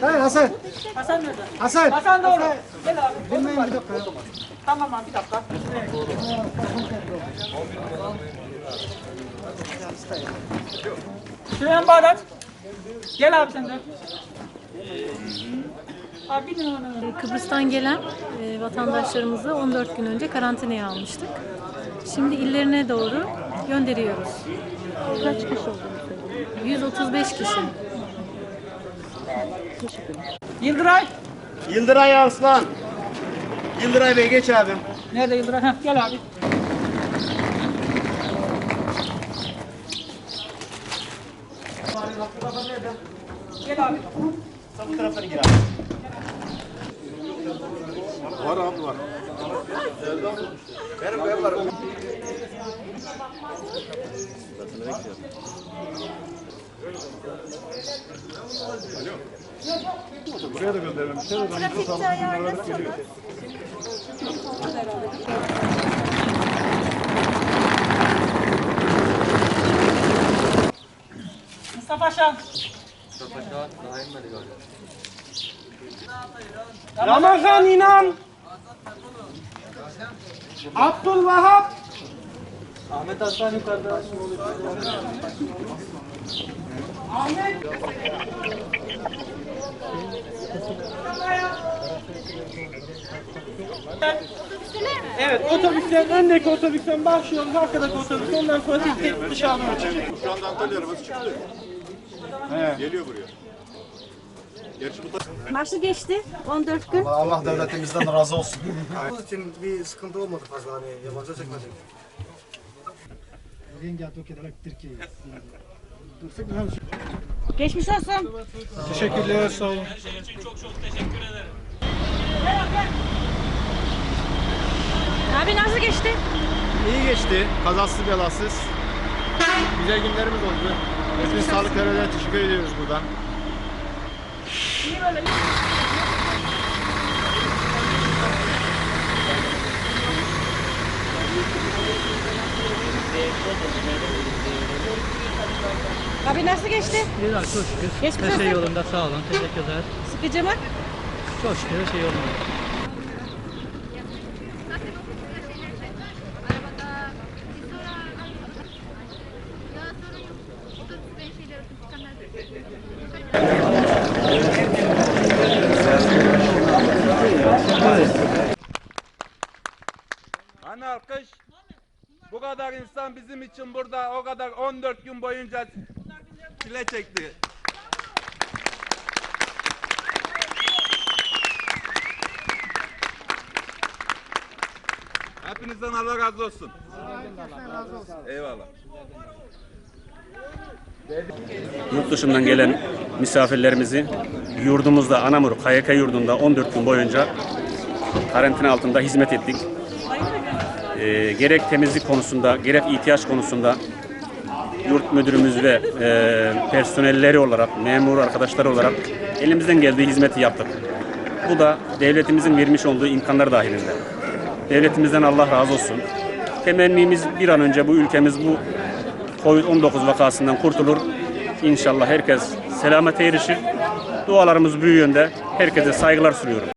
Hayır Hasan. Hasan nerede? Hasan. Hasan doğru. Gel abi. Bilmeyin bir dakika. Tamam abi bir dakika. Süleyman Bağdat. Gel abi sen de. Abi. Kıbrıs'tan gelen e, vatandaşlarımızı 14 gün önce karantinaya almıştık. Şimdi illerine doğru gönderiyoruz. Kaç kişi oldu? 135 kişi. Yıldıray. Yıldıray Arslan. Yıldıray Bey geç abi. Nerede Yıldıray? Heh, gel abi. Gel abi. Bu taraftan gir abi. Var abi var. Buraya da göndermemişler. De sağlık numaraları geliyor. Mustafa Şan. Ramazan İnan. Abdülvahap. Ahmet Aslan yukarıda. Evet otobüsten öndeki otobüsten başlıyoruz arkadaki otobüs ondan sonra tek tek dışarıdan. Şu anda Antalya arabası çıktı. He. Geliyor buraya. Nasıl geçti 14 gün? Allah devletimizden razı olsun. Bunun için bir sıkıntı olmadı fazla hani yabancı çekmedik. Geçmiş olsun. Teşekkürler sağ olun. Abi nasıl geçti? İyi geçti. Kazasız belasız. Güzel günlerimiz oldu. Bütün sağlık görevlerine teşekkür ediyoruz buradan. Abi nasıl geçti? Güzel çok şükür. Geçmiş Her şey olsun. yolunda sağ olun. Teşekkürler. Sıkıcı mı? Çok şükür her şey yolunda. Hani alkış? Bu kadar insan bizim için burada o kadar 14 gün boyunca çile çekti. Hepinizden Allah razı olsun. Eyvallah. Yurt dışından gelen misafirlerimizi yurdumuzda Anamur KYK yurdunda 14 gün boyunca karantina altında hizmet ettik. Ee, gerek temizlik konusunda gerek ihtiyaç konusunda yurt müdürümüz ve e, personelleri olarak, memur arkadaşlar olarak elimizden geldiği hizmeti yaptık. Bu da devletimizin vermiş olduğu imkanlar dahilinde. Devletimizden Allah razı olsun. Temennimiz bir an önce bu ülkemiz bu Covid-19 vakasından kurtulur. İnşallah herkes selamete erişir. Dualarımız bu yönde. Herkese saygılar sunuyorum.